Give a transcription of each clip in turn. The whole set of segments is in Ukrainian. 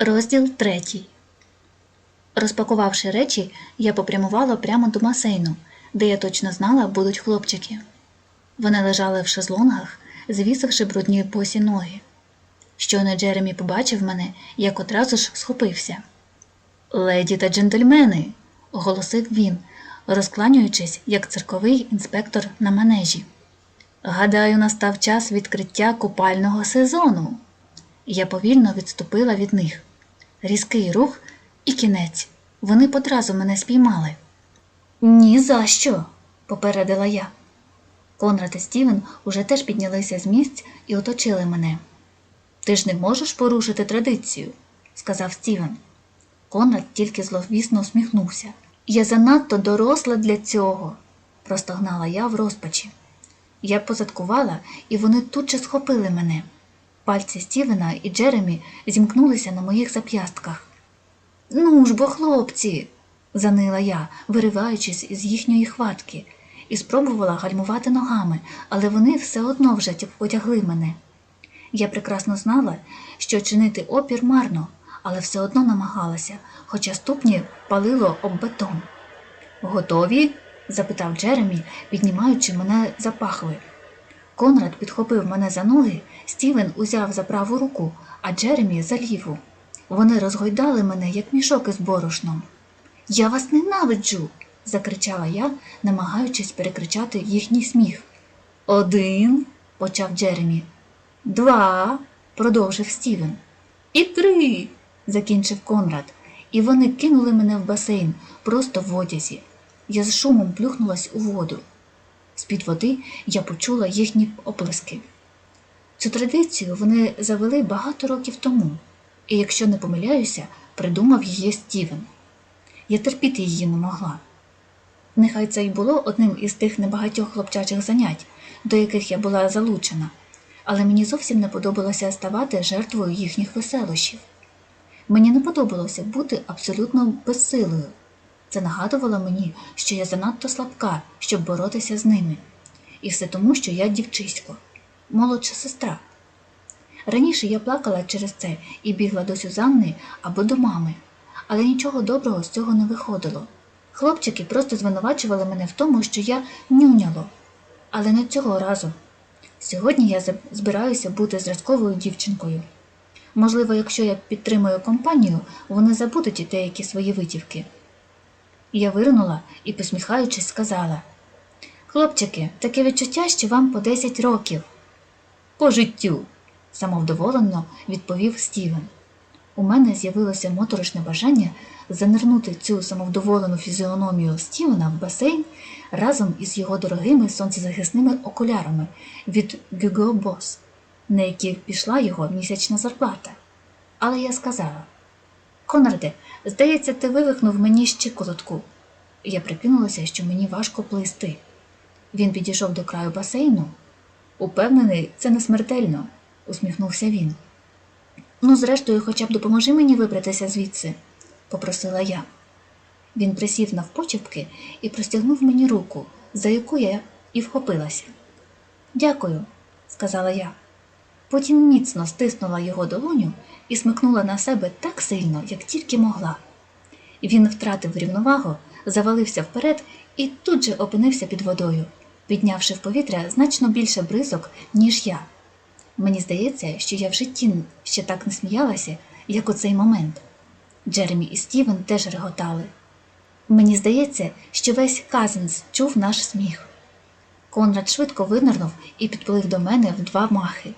Розділ третій. Розпакувавши речі, я попрямувала прямо до басейну, де я точно знала, будуть хлопчики. Вони лежали в шезлонгах, звісивши брудні босі ноги. Щойно Джеремі побачив мене, як одразу ж схопився. Леді та джентльмени, оголосив він, розкланюючись, як цирковий інспектор на манежі. Гадаю, настав час відкриття купального сезону. Я повільно відступила від них. Різкий рух і кінець. Вони одразу мене спіймали. Ні за що, попередила я. Конрад і Стівен уже теж піднялися з місць і оточили мене. Ти ж не можеш порушити традицію, сказав Стівен. Конрад тільки зловісно усміхнувся. Я занадто доросла для цього, простогнала я в розпачі. Я позадкувала, і вони тут же схопили мене. Пальці Стівена і Джеремі зімкнулися на моїх зап'ястках. Ну ж бо, хлопці, занила я, вириваючись із їхньої хватки, і спробувала гальмувати ногами, але вони все одно вже потягли мене. Я прекрасно знала, що чинити опір марно, але все одно намагалася, хоча ступні палило об бетон. Готові? запитав Джеремі, піднімаючи мене за пахви. Конрад підхопив мене за ноги, Стівен узяв за праву руку, а Джеремі за ліву. Вони розгойдали мене, як мішок із борошном. Я вас ненавиджу. закричала я, намагаючись перекричати їхній сміх. Один, почав Джеремі. Два, продовжив Стівен. І три, закінчив Конрад, і вони кинули мене в басейн просто в одязі. Я з шумом плюхнулась у воду. З-під води я почула їхні оплески. Цю традицію вони завели багато років тому, і, якщо не помиляюся, придумав її Стівен. Я терпіти її не могла. Нехай це й було одним із тих небагатьох хлопчачих занять, до яких я була залучена, але мені зовсім не подобалося ставати жертвою їхніх веселощів. Мені не подобалося бути абсолютно безсилою. Це нагадувало мені, що я занадто слабка, щоб боротися з ними. І все тому, що я дівчисько, молодша сестра. Раніше я плакала через це і бігла до Сюзанни або до мами, але нічого доброго з цього не виходило. Хлопчики просто звинувачували мене в тому, що я нюняло. Але не цього разу. Сьогодні я збираюся бути зразковою дівчинкою. Можливо, якщо я підтримую компанію, вони забудуть і деякі свої витівки. Я вирнула і, посміхаючись, сказала Хлопчики, таке відчуття, що вам по 10 років. По життю, самовдоволено відповів Стівен. У мене з'явилося моторошне бажання занирнути цю самовдоволену фізіономію Стівена в басейн разом із його дорогими сонцезахисними окулярами від Гюго Бос, на які пішла його місячна зарплата. Але я сказала Конраде, здається, ти вивихнув мені щиколотку. Я прикинулася, що мені важко плисти. Він підійшов до краю басейну. Упевнений, це не смертельно, усміхнувся він. Ну, зрештою, хоча б допоможи мені вибратися звідси, попросила я. Він присів навпочепки і простягнув мені руку, за яку я і вхопилася. Дякую, сказала я. Потім міцно стиснула його долоню і смикнула на себе так сильно, як тільки могла. Він втратив рівновагу, завалився вперед і тут же опинився під водою, піднявши в повітря значно більше бризок, ніж я. Мені здається, що я в житті ще так не сміялася, як у цей момент. Джеремі і Стівен теж реготали. Мені здається, що весь Казенс чув наш сміх. Конрад швидко винирнув і підплив до мене в два махи.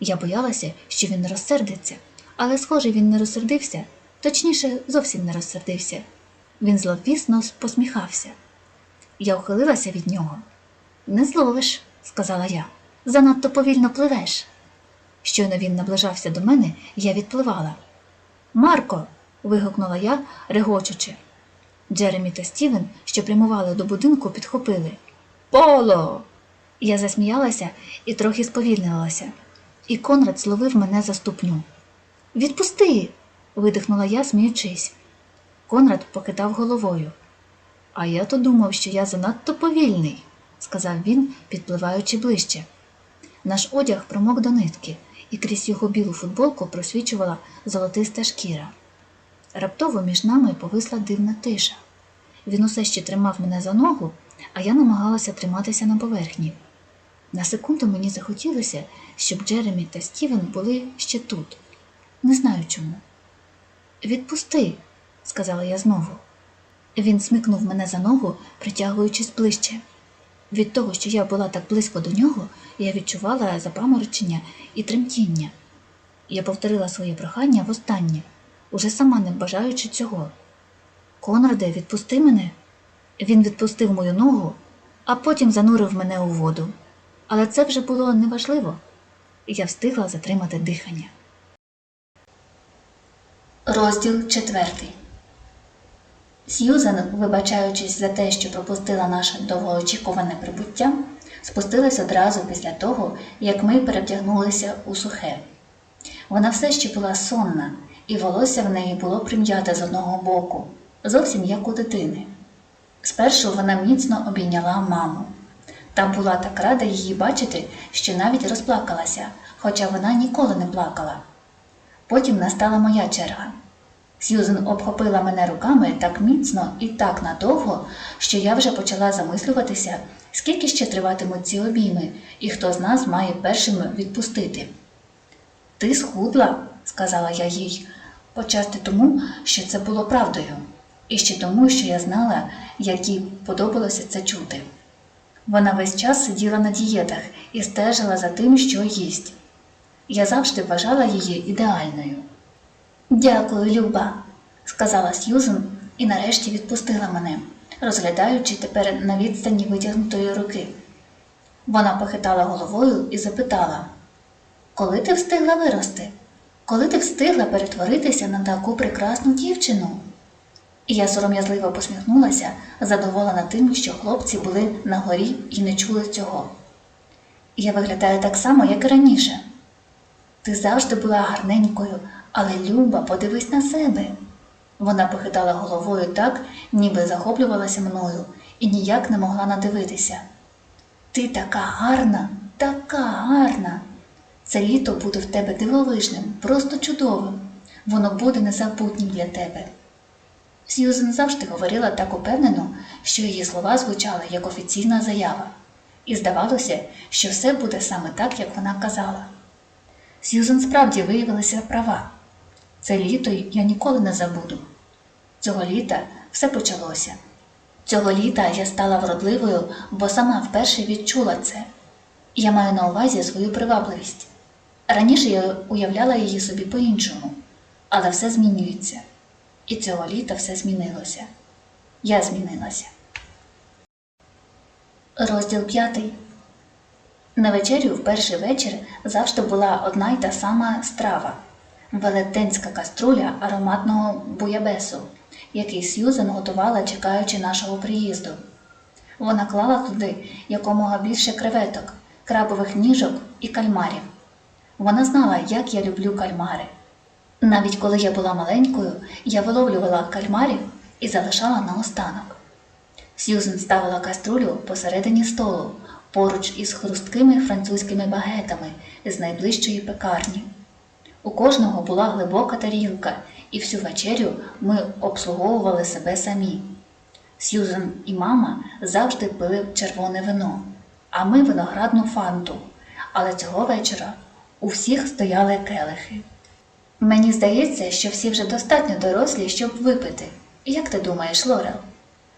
Я боялася, що він розсердиться, але, схоже, він не розсердився, точніше, зовсім не розсердився. Він зловісно посміхався. Я ухилилася від нього. Не зловиш, сказала я, занадто повільно пливеш. Щойно він наближався до мене, я відпливала. Марко. вигукнула я, регочучи. Джеремі та Стівен, що прямували до будинку, підхопили. Поло. Я засміялася і трохи сповільнилася, і Конрад зловив мене за ступню. Відпусти. видихнула я, сміючись. Конрад покидав головою. А я то думав, що я занадто повільний, сказав він, підпливаючи ближче. Наш одяг промок до нитки, і крізь його білу футболку просвічувала золотиста шкіра. Раптово між нами повисла дивна тиша. Він усе ще тримав мене за ногу, а я намагалася триматися на поверхні. На секунду мені захотілося, щоб Джеремі та Стівен були ще тут. Не знаю чому. Відпусти, сказала я знову. Він смикнув мене за ногу, притягуючись ближче. Від того, що я була так близько до нього, я відчувала запаморочення і тремтіння. Я повторила своє прохання востаннє, уже сама не бажаючи цього. Конраде, відпусти мене. Він відпустив мою ногу, а потім занурив мене у воду. Але це вже було неважливо. Я встигла затримати дихання. Розділ четвертий. Сьюзен, вибачаючись за те, що пропустила наше довгоочікуване прибуття, спустилась одразу після того, як ми перевдягнулися у сухе. Вона все ще була сонна, і волосся в неї було прим'яте з одного боку, зовсім як у дитини. Спершу вона міцно обійняла маму. Та була так рада її бачити, що навіть розплакалася, хоча вона ніколи не плакала. Потім настала моя черга. Сьюзен обхопила мене руками так міцно і так надовго, що я вже почала замислюватися, скільки ще триватимуть ці обійми, і хто з нас має першим відпустити. Ти схудла, сказала я їй, почасти тому, що це було правдою, і ще тому, що я знала, як їй подобалося це чути. Вона весь час сиділа на дієтах і стежила за тим, що їсть. Я завжди вважала її ідеальною. Дякую, Люба, сказала Сьюзен і нарешті відпустила мене, розглядаючи тепер на відстані витягнутої руки. Вона похитала головою і запитала: Коли ти встигла вирости? Коли ти встигла перетворитися на таку прекрасну дівчину? І я сором'язливо посміхнулася, задоволена тим, що хлопці були на горі і не чули цього. Я виглядаю так само, як і раніше. Ти завжди була гарненькою, але Люба, подивись на себе. Вона похитала головою так, ніби захоплювалася мною і ніяк не могла надивитися. Ти така гарна, така гарна. Це літо буде в тебе дивовижним, просто чудовим. Воно буде незабутнім для тебе. Сьюзен завжди говорила так упевнено, що її слова звучали як офіційна заява, і здавалося, що все буде саме так, як вона казала. Сьюзен справді виявилася права. Це літо я ніколи не забуду. Цього літа все почалося. Цього літа я стала вродливою, бо сама вперше відчула це. Я маю на увазі свою привабливість. Раніше я уявляла її собі по-іншому, але все змінюється. І цього літа все змінилося. Я змінилася. Розділ п'ятий. На вечерю в перший вечір завжди була одна й та сама страва велетенська каструля ароматного буябесу, який Сьюзен готувала, чекаючи нашого приїзду. Вона клала туди якомога більше креветок, крабових ніжок і кальмарів. Вона знала, як я люблю кальмари. Навіть коли я була маленькою, я виловлювала кальмарів і залишала наостанок. Сьюзен ставила каструлю посередині столу, поруч із хрусткими французькими багетами з найближчої пекарні. У кожного була глибока тарілка, і всю вечерю ми обслуговували себе самі. Сьюзен і мама завжди пили червоне вино, а ми виноградну фанту. Але цього вечора у всіх стояли келихи. Мені здається, що всі вже достатньо дорослі, щоб випити. Як ти думаєш, Лорел?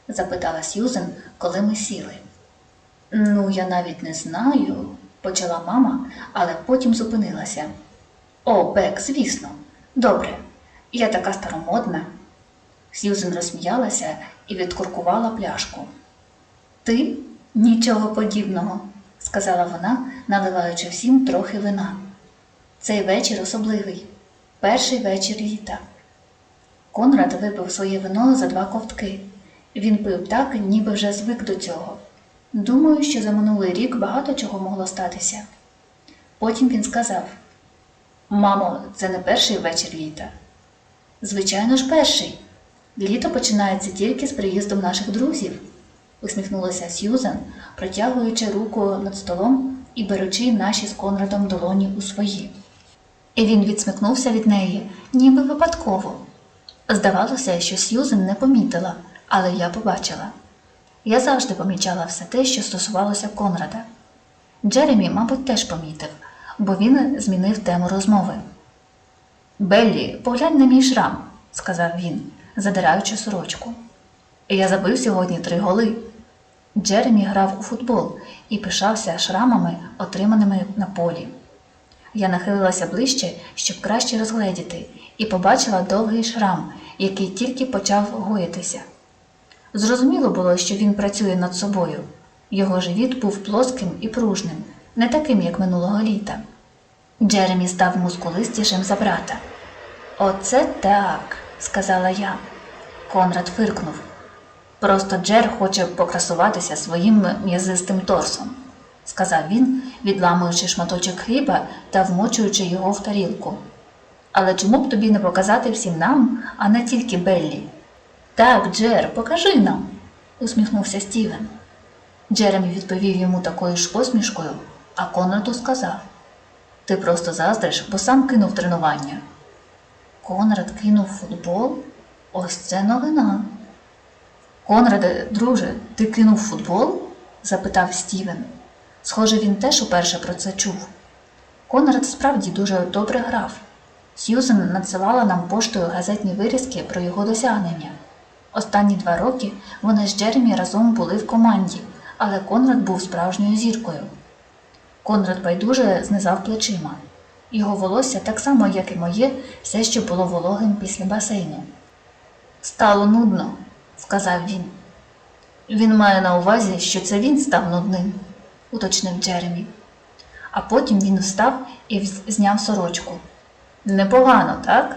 запитала Сьюзен, коли ми сіли. Ну, я навіть не знаю, почала мама, але потім зупинилася. О, Бек, звісно, добре, я така старомодна. Сьюзен розсміялася і відкуркувала пляшку. Ти нічого подібного, сказала вона, наливаючи всім трохи вина. Цей вечір особливий, перший вечір літа. Конрад випив своє вино за два ковтки. Він пив так, ніби вже звик до цього. Думаю, що за минулий рік багато чого могло статися. Потім він сказав: Мамо, це не перший вечір літа. Звичайно ж, перший. Літо починається тільки з приїздом наших друзів, усміхнулася Сьюзен, протягуючи руку над столом і беручи наші з Конрадом долоні у свої. і він відсмикнувся від неї, ніби випадково. Здавалося, що Сьюзен не помітила, але я побачила. Я завжди помічала все те, що стосувалося Конрада. Джеремі, мабуть, теж помітив, бо він змінив тему розмови. Беллі, поглянь на мій шрам, сказав він, задираючи сорочку. Я забив сьогодні три голи. Джеремі грав у футбол і пишався шрамами, отриманими на полі. Я нахилилася ближче, щоб краще розгледіти, і побачила довгий шрам, який тільки почав гоїтися. Зрозуміло було, що він працює над собою. Його живіт був плоским і пружним, не таким, як минулого літа. Джеремі став мускулистішим за брата. Оце так, сказала я. Конрад фиркнув. Просто Джер хоче покрасуватися своїм м'язистим торсом, сказав він, відламуючи шматочок хліба та вмочуючи його в тарілку. Але чому б тобі не показати всім нам, а не тільки Беллі? Так, Джер, покажи нам, усміхнувся Стівен. Джеремі відповів йому такою ж посмішкою, а Конраду сказав: Ти просто заздриш, бо сам кинув тренування. Конрад кинув футбол? Ось це новина. Конраде, друже, ти кинув футбол? запитав Стівен. Схоже, він теж уперше про це чув. Конрад справді дуже добре грав. Сьюзен надсилала нам поштою газетні вирізки про його досягнення. Останні два роки вони з Джеремі разом були в команді, але Конрад був справжньою зіркою. Конрад байдуже знизав плечима. Його волосся, так само, як і моє, все ще було вологим після басейну. Стало нудно, сказав він. Він має на увазі, що це він став нудним, уточнив Джеремі. А потім він встав і зняв сорочку. Непогано, так?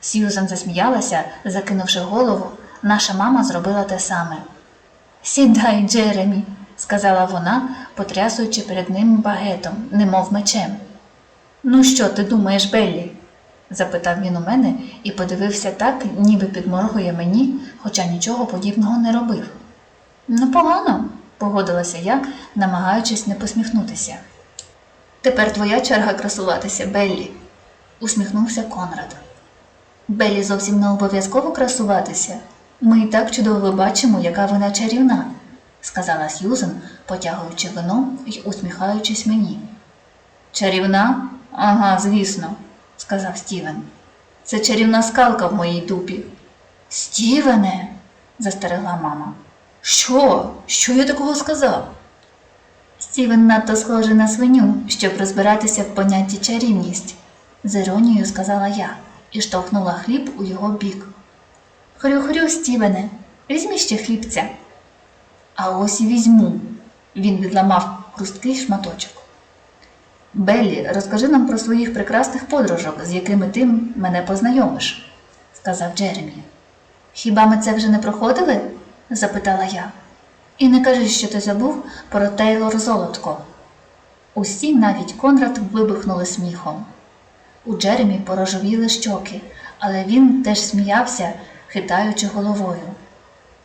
Сьюзан засміялася, закинувши голову. Наша мама зробила те саме. Сідай, Джеремі, сказала вона, потрясуючи перед ним багетом, немов мечем. Ну що ти думаєш, Беллі? запитав він у мене і подивився так, ніби підморгує мені, хоча нічого подібного не робив. Непогано, погодилася я, намагаючись не посміхнутися. Тепер твоя черга красуватися, Беллі, усміхнувся Конрад. Беллі зовсім не обов'язково красуватися. Ми так чудово бачимо, яка вона чарівна, сказала Сьюзен, потягуючи вино і усміхаючись мені. Чарівна? Ага, звісно, сказав Стівен. Це чарівна скалка в моїй дупі. Стівене, застерегла мама. Що? Що я такого сказав? Стівен надто схожий на свиню, щоб розбиратися в понятті чарівність, з іронією сказала я і штовхнула хліб у його бік. Хрю-хрю, Стівене, візьми ще хлібця. А ось і візьму. Він відламав хрусткий шматочок. Беллі, розкажи нам про своїх прекрасних подружок, з якими ти мене познайомиш, сказав Джеремі. Хіба ми це вже не проходили? запитала я. І не кажи, що ти забув про Тейлор Золотко. Усі, навіть Конрад, вибухнули сміхом. У Джеремі порожовіли щоки, але він теж сміявся, хитаючи головою.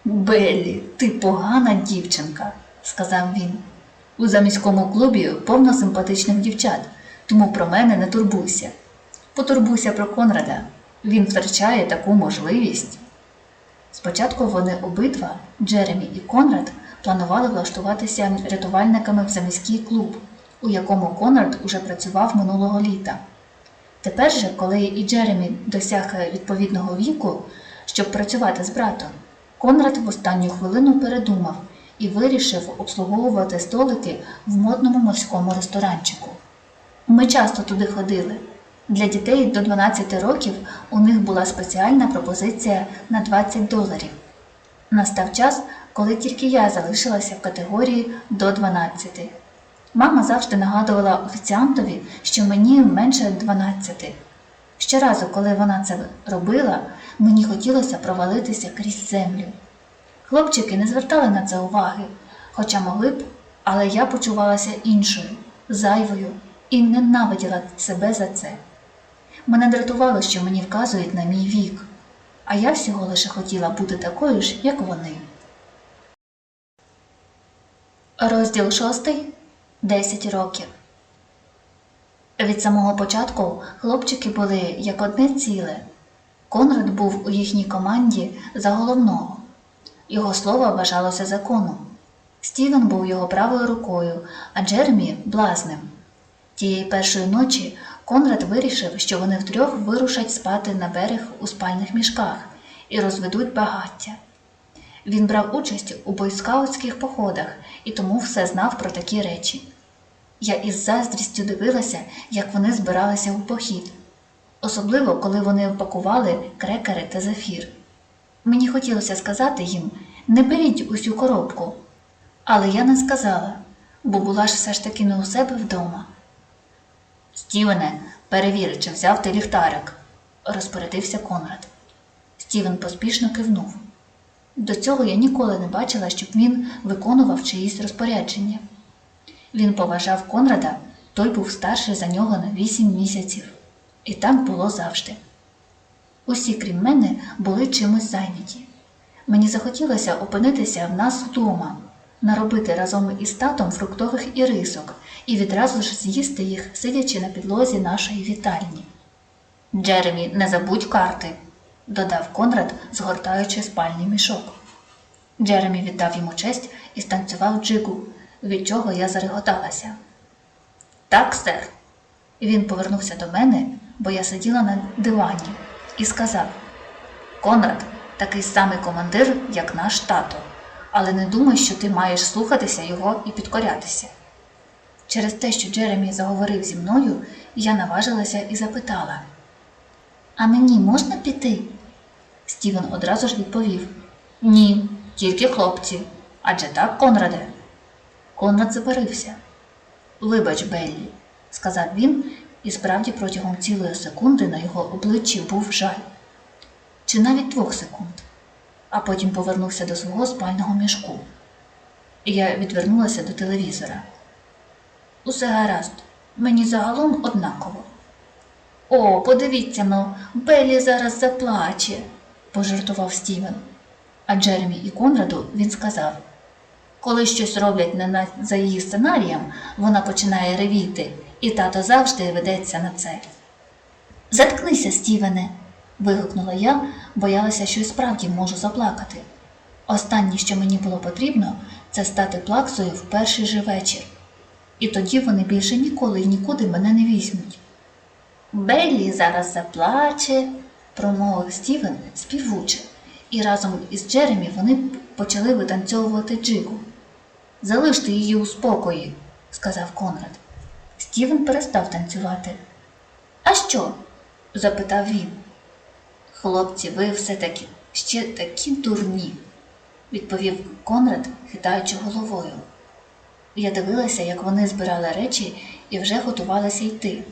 Беллі, ти погана дівчинка, сказав він. У заміському клубі повно симпатичних дівчат, тому про мене не турбуйся. Потурбуйся про Конрада. Він втрачає таку можливість. Спочатку вони обидва, Джеремі і Конрад, планували влаштуватися рятувальниками в заміський клуб, у якому Конрад уже працював минулого літа. Тепер же, коли і Джеремі досяг відповідного віку, щоб працювати з братом, Конрад в останню хвилину передумав і вирішив обслуговувати столики в модному морському ресторанчику. Ми часто туди ходили. Для дітей до 12 років у них була спеціальна пропозиція на 20 доларів. Настав час, коли тільки я залишилася в категорії до 12. Мама завжди нагадувала офіціантові, що мені менше 12. Щоразу, коли вона це робила, мені хотілося провалитися крізь землю. Хлопчики не звертали на це уваги, хоча могли б, але я почувалася іншою, зайвою і ненавиділа себе за це. Мене дратувало, що мені вказують на мій вік, а я всього лише хотіла бути такою ж, як вони. Розділ шостий. Десять років. Від самого початку хлопчики були як одне ціле. Конрад був у їхній команді за головного. Його слово вважалося законом. Стівен був його правою рукою, а Джеремі блазнем. Тієї першої ночі Конрад вирішив, що вони втрьох вирушать спати на берег у спальних мішках і розведуть багаття. Він брав участь у бойскаутських походах і тому все знав про такі речі. Я із заздрістю дивилася, як вони збиралися у похід, особливо коли вони пакували крекери та зефір. Мені хотілося сказати їм не беріть усю коробку, але я не сказала, бо була ж все ж таки не у себе вдома. Стівене, перевір, чи взяв ти ліхтарик, розпорядився Конрад. Стівен поспішно кивнув. До цього я ніколи не бачила, щоб він виконував чиїсь розпорядження. Він поважав Конрада, той був старший за нього на вісім місяців. І так було завжди. Усі, крім мене, були чимось зайняті. Мені захотілося опинитися в нас вдома, наробити разом із татом фруктових ірисок і відразу ж з'їсти їх, сидячи на підлозі нашої вітальні. Джеремі, не забудь карти, додав Конрад, згортаючи спальний мішок. Джеремі віддав йому честь і станцював джигу, від чого я зареготалася. Так, сер. Він повернувся до мене, бо я сиділа на дивані, і сказав: Конрад, такий самий командир, як наш тато, але не думай, що ти маєш слухатися його і підкорятися. Через те, що Джеремі заговорив зі мною, я наважилася і запитала: А мені можна піти? Стівен одразу ж відповів: Ні, тільки хлопці. Адже так, Конраде. Конрад забарився. Вибач, Беллі, сказав він, і справді протягом цілої секунди на його обличчі був жаль, чи навіть двох секунд, а потім повернувся до свого спального мішку. Я відвернулася до телевізора. Усе гаразд, мені загалом однаково. О, подивіться ну, Беллі зараз заплаче, пожартував Стівен. А Джеремі і Конраду він сказав коли щось роблять не за її сценарієм, вона починає ревіти, і тато завжди ведеться на це. Заткнися, Стівене, вигукнула я, боялася, що й справді можу заплакати. Останнє, що мені було потрібно, це стати плаксою в перший же вечір. І тоді вони більше ніколи і нікуди мене не візьмуть. Беллі зараз заплаче, промовив Стівен співуче, і разом із Джеремі вони почали витанцьовувати джигу. Залиште її у спокої, сказав Конрад. Стівен перестав танцювати. А що? запитав він. Хлопці, ви все таки ще такі дурні, відповів Конрад, хитаючи головою. Я дивилася, як вони збирали речі і вже готувалися йти.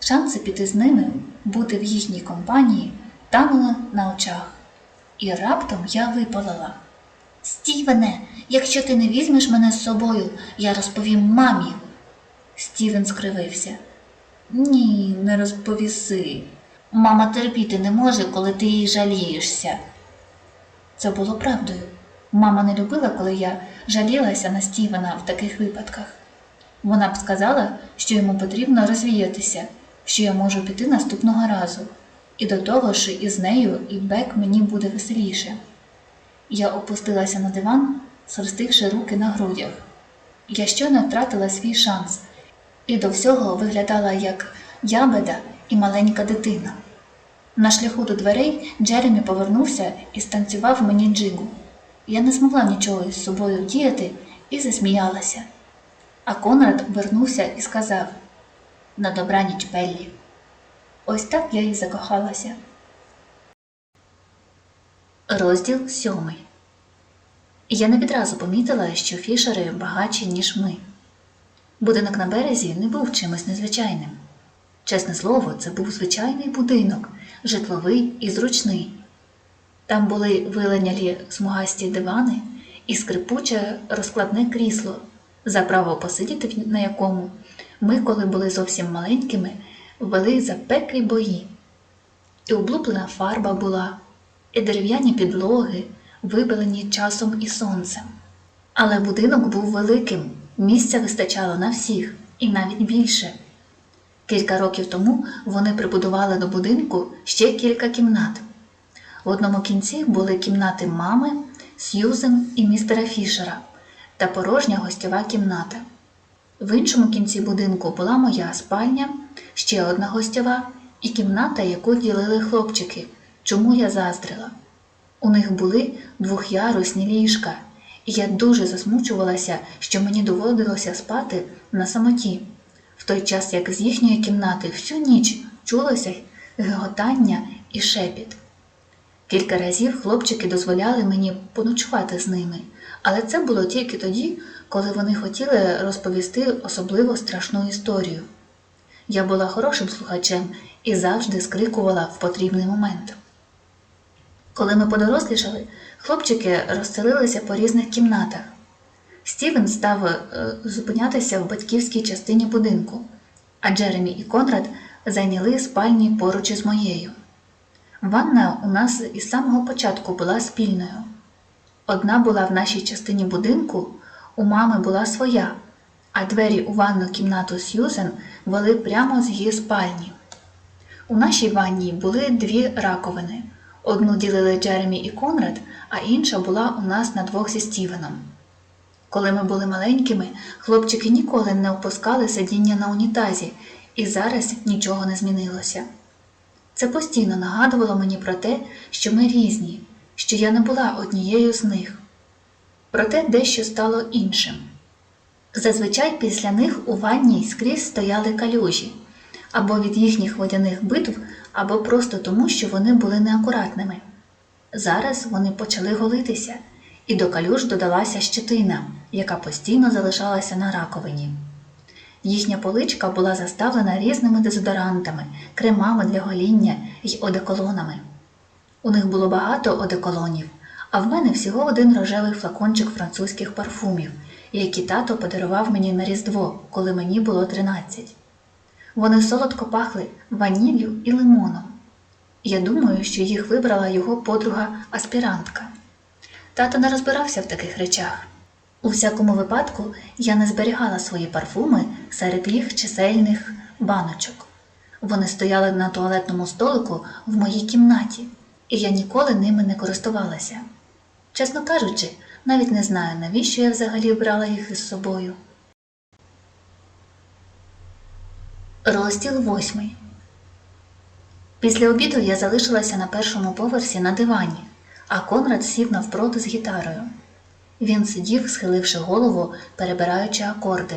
Шанси піти з ними, бути в їхній компанії, танули на очах. І раптом я випалила. Стівене, якщо ти не візьмеш мене з собою, я розповім мамі. Стівен скривився. Ні, не розповіси. Мама терпіти не може, коли ти їй жалієшся. Це було правдою. Мама не любила, коли я жалілася на Стівена в таких випадках. Вона б сказала, що йому потрібно розвіятися, що я можу піти наступного разу, і до того ж із нею і Бек мені буде веселіше. Я опустилася на диван, схрестивши руки на грудях. Я щойно втратила свій шанс і до всього виглядала як ябеда і маленька дитина. На шляху до дверей Джеремі повернувся і станцював мені джигу. Я не змогла нічого із собою вдіяти і засміялася. А Конрад вернувся і сказав на добраніч Беллі. Ось так я і закохалася. Розділ сьомий. Я не відразу помітила, що фішери багатші, ніж ми. Будинок на березі не був чимось незвичайним. Чесне слово, це був звичайний будинок, житловий і зручний. Там були виленялі смугасті дивани і скрипуче розкладне крісло, за право посидіти на якому ми, коли були зовсім маленькими, ввели запеклі бої. І облуплена фарба була, і дерев'яні підлоги, вибелені часом і сонцем. Але будинок був великим, місця вистачало на всіх, і навіть більше. Кілька років тому вони прибудували до будинку ще кілька кімнат. В одному кінці були кімнати мами, Сьюзен і містера Фішера та порожня гостьова кімната. В іншому кінці будинку була моя спальня, ще одна гостьова і кімната, яку ділили хлопчики, чому я заздрила. У них були двохярусні ліжка, і я дуже засмучувалася, що мені доводилося спати на самоті, в той час як з їхньої кімнати всю ніч чулося геготання і шепіт. Кілька разів хлопчики дозволяли мені поночувати з ними, але це було тільки тоді, коли вони хотіли розповісти особливо страшну історію. Я була хорошим слухачем і завжди скрикувала в потрібний момент. Коли ми подорослішали, хлопчики розселилися по різних кімнатах. Стівен став е, зупинятися в батьківській частині будинку, а Джеремі і Конрад зайняли спальні поруч із моєю. Ванна у нас із самого початку була спільною. Одна була в нашій частині будинку, у мами була своя, а двері у ванну кімнату Сьюзен вели прямо з її спальні. У нашій ванні були дві раковини. Одну ділили Джеремі і Конрад, а інша була у нас на двох зі Стівеном. Коли ми були маленькими, хлопчики ніколи не опускали сидіння на унітазі, і зараз нічого не змінилося. Це постійно нагадувало мені про те, що ми різні, що я не була однією з них. Проте дещо стало іншим. Зазвичай після них у ванні скрізь стояли калюжі, або від їхніх водяних битв, або просто тому, що вони були неакуратними. Зараз вони почали голитися, і до калюж додалася щетина, яка постійно залишалася на раковині. Їхня поличка була заставлена різними дезодорантами, кремами для гоління й одеколонами. У них було багато одеколонів, а в мене всього один рожевий флакончик французьких парфумів, які тато подарував мені на Різдво, коли мені було 13. Вони солодко пахли ваніллю і лимоном. Я думаю, що їх вибрала його подруга аспірантка. Тато не розбирався в таких речах. У всякому випадку я не зберігала свої парфуми серед їх чисельних баночок. Вони стояли на туалетному столику в моїй кімнаті, і я ніколи ними не користувалася. Чесно кажучи, навіть не знаю, навіщо я взагалі брала їх із собою. Розділ восьмий. Після обіду я залишилася на першому поверсі на дивані, а Конрад сів навпроти з гітарою. Він сидів, схиливши голову, перебираючи акорди.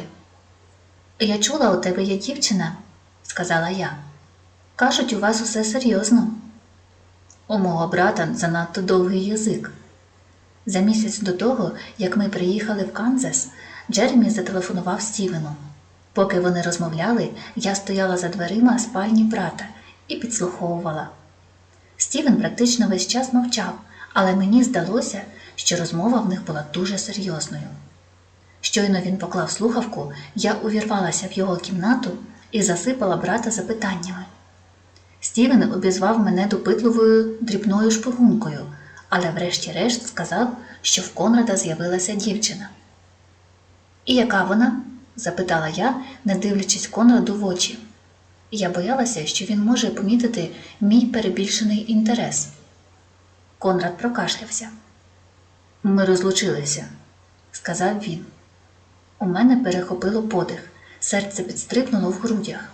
Я чула, у тебе є дівчина, сказала я. Кажуть, у вас усе серйозно. У мого брата занадто довгий язик. За місяць до того, як ми приїхали в Канзас, Джеремі зателефонував Стівену. Поки вони розмовляли, я стояла за дверима спальні брата і підслуховувала. Стівен практично весь час мовчав, але мені здалося, що розмова в них була дуже серйозною. Щойно він поклав слухавку, я увірвалася в його кімнату і засипала брата запитаннями. Стівен обізвав мене допитливою дрібною шпигункою, але врешті-решт сказав, що в Конрада з'явилася дівчина. І яка вона? Запитала я, не дивлячись Конраду в очі. Я боялася, що він може помітити мій перебільшений інтерес. Конрад прокашлявся. Ми розлучилися, сказав він. У мене перехопило подих, серце підстрибнуло в грудях.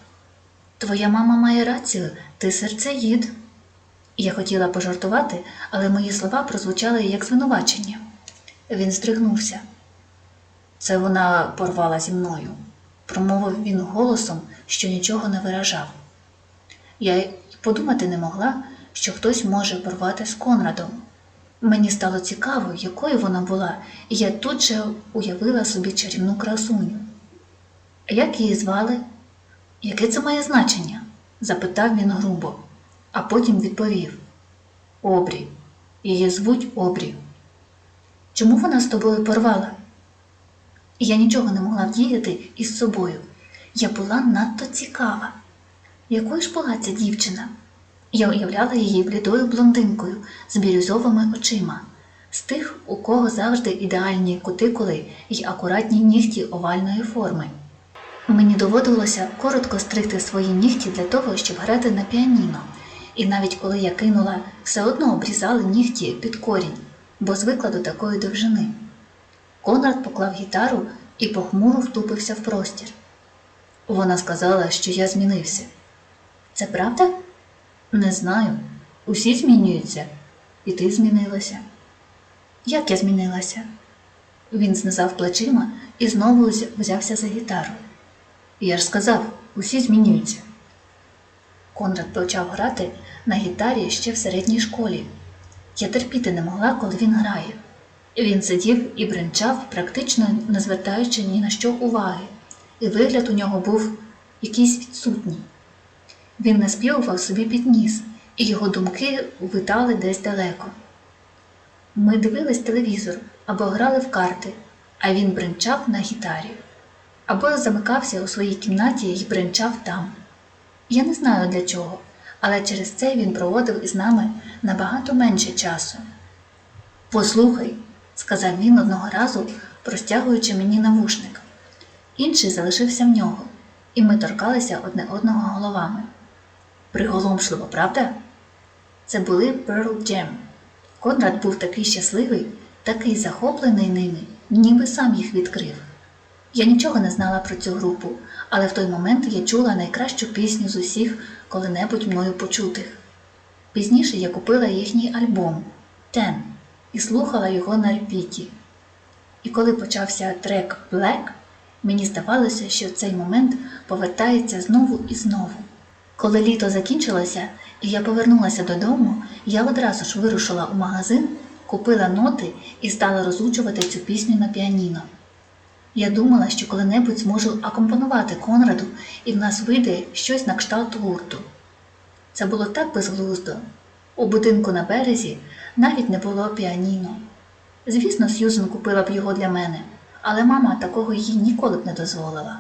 Твоя мама має рацію, ти серцеїд. Я хотіла пожартувати, але мої слова прозвучали як звинувачення. Він здригнувся. Це вона порвала зі мною, промовив він голосом, що нічого не виражав. Я й подумати не могла, що хтось може порвати з Конрадом. Мені стало цікаво, якою вона була, і я тут же уявила собі чарівну красуню. Як її звали? Яке це має значення? запитав він грубо, а потім відповів Обрі. Її звуть Обрі. Чому вона з тобою порвала? Я нічого не могла вдіяти із собою. Я була надто цікава. Якою ж була ця дівчина? Я уявляла її блідою блондинкою з бірюзовими очима, з тих, у кого завжди ідеальні кутикули й акуратні нігті овальної форми. Мені доводилося коротко стригти свої нігті для того, щоб грати на піаніно, і навіть коли я кинула, все одно обрізали нігті під корінь, бо звикла до такої довжини. Конрад поклав гітару і похмуро втупився в простір. Вона сказала, що я змінився. Це правда? Не знаю. Усі змінюються, і ти змінилася. Як я змінилася? Він знизав плечима і знову взявся за гітару. Я ж сказав, усі змінюються. Конрад почав грати на гітарі ще в середній школі. Я терпіти не могла, коли він грає. Він сидів і бренчав, практично не звертаючи ні на що уваги, і вигляд у нього був якийсь відсутній. Він наспівував собі під ніс, і його думки витали десь далеко. Ми дивились телевізор або грали в карти, а він бренчав на гітарі, або замикався у своїй кімнаті і бренчав там. Я не знаю для чого, але через це він проводив із нами набагато менше часу. Послухай, сказав він одного разу, простягуючи мені навушник. Інший залишився в нього, і ми торкалися одне одного головами. Приголомшливо, правда? Це були Pearl Jam. Конрад був такий щасливий, такий захоплений ними, ніби сам їх відкрив. Я нічого не знала про цю групу, але в той момент я чула найкращу пісню з усіх коли-небудь мною почутих. Пізніше я купила їхній альбом Ten і слухала його на репіті. І коли почався трек Black, мені здавалося, що цей момент повертається знову і знову. Коли літо закінчилося і я повернулася додому, я одразу ж вирушила у магазин, купила ноти і стала розучувати цю пісню на піаніно. Я думала, що коли-небудь зможу акомпонувати Конраду, і в нас вийде щось на кшталт гурту. Це було так безглуздо. У будинку на березі навіть не було піаніно. Звісно, Сьюзен купила б його для мене, але мама такого їй ніколи б не дозволила.